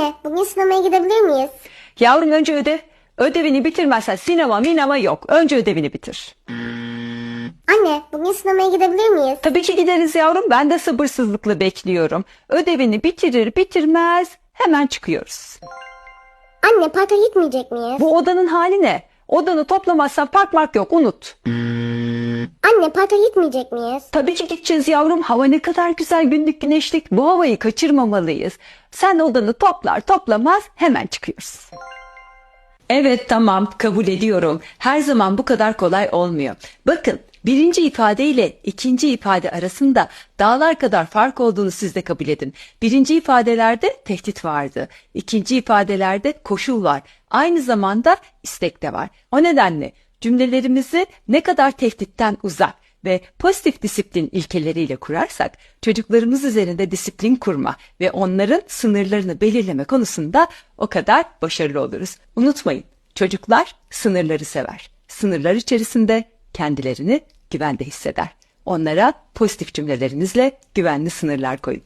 Anne, bugün sinemaya gidebilir miyiz? Yavrum önce öde. Ödevini bitirmezsen sinema minema yok. Önce ödevini bitir. Anne, bugün sinemaya gidebilir miyiz? Tabii ki gideriz yavrum. Ben de sabırsızlıkla bekliyorum. Ödevini bitirir bitirmez hemen çıkıyoruz. Anne, parka gitmeyecek miyiz? Bu odanın hali ne? Odanı toplamazsan park mark yok unut. Anne, parka gitmeyecek miyiz? Tabii ki gideceğiz yavrum. Hava ne kadar güzel günlük güneşlik. Bu havayı kaçırmamalıyız. Sen odanı toplar toplamaz hemen çıkıyoruz. Evet tamam kabul ediyorum. Her zaman bu kadar kolay olmuyor. Bakın birinci ifade ile ikinci ifade arasında dağlar kadar fark olduğunu siz de kabul edin. Birinci ifadelerde tehdit vardı. İkinci ifadelerde koşul var. Aynı zamanda istek de var. O nedenle cümlelerimizi ne kadar tehditten uzak ve pozitif disiplin ilkeleriyle kurarsak çocuklarımız üzerinde disiplin kurma ve onların sınırlarını belirleme konusunda o kadar başarılı oluruz. Unutmayın çocuklar sınırları sever. Sınırlar içerisinde kendilerini güvende hisseder. Onlara pozitif cümlelerinizle güvenli sınırlar koyun.